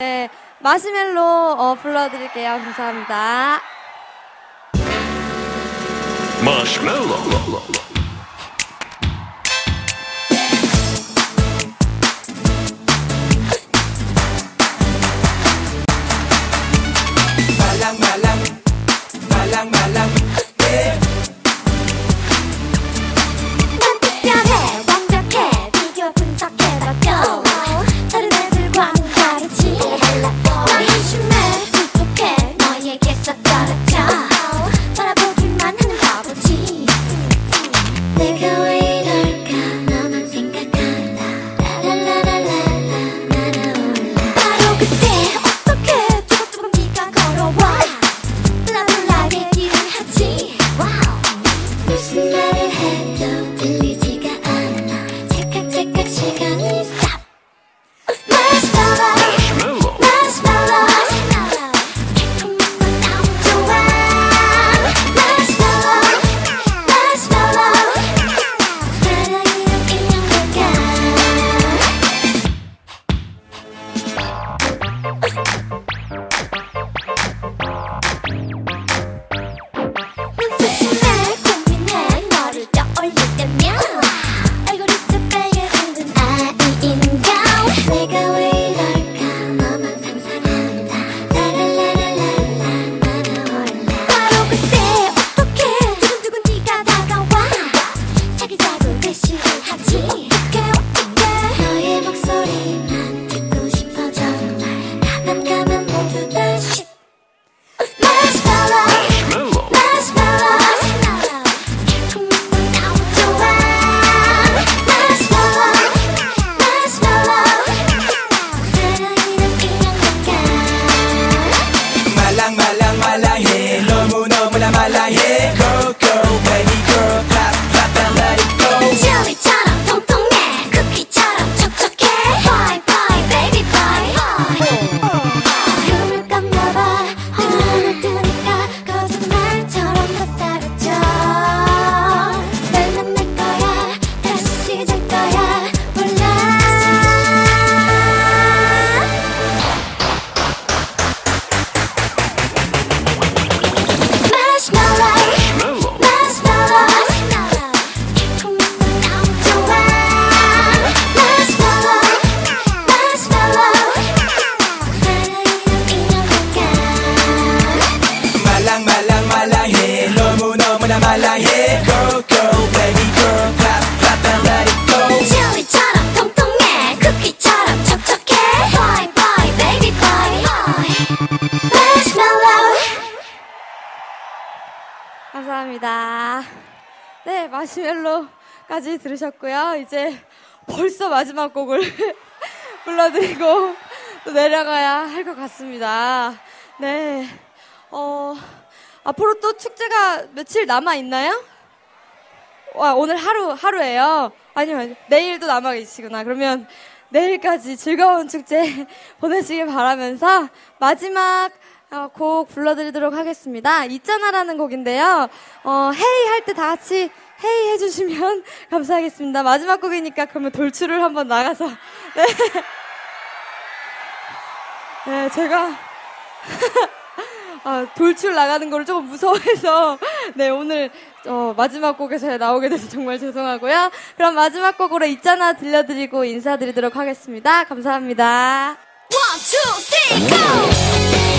네, 마시멜로 어, 불러드릴게요. 감사합니다. 난 말랑 말 너무 너무나 말랑해 Go go baby girl clap clap and let it go 젤리처럼 통통해 쿠키처럼 촉촉해 Bye bye baby bye Marshmallow 감사합니다. 네, 마시멜로까지 들으셨고요. 이제 벌써 마지막 곡을 불러드리고 또 내려가야 할 것 같습니다. 네, 어, 앞으로 또 축제가 며칠 남아 있나요? 와, 오늘 하루, 하루예요. 아니면 내일도 남아 계시구나. 그러면 내일까지 즐거운 축제 보내시길 바라면서 마지막 어, 곡 불러드리도록 하겠습니다. 있잖아라는 곡인데요. 어, 헤이 할 때 다 같이 헤이 해주시면 감사하겠습니다. 마지막 곡이니까 그러면 돌출을 한번 나가서. 네. 네, 제가. 아, 돌출 나가는 거를 조금 무서워해서, 네, 오늘, 어, 마지막 곡에서 나오게 돼서 정말 죄송하고요. 그럼 마지막 곡으로 있잖아 들려드리고 인사드리도록 하겠습니다. 감사합니다. One, two, three, go!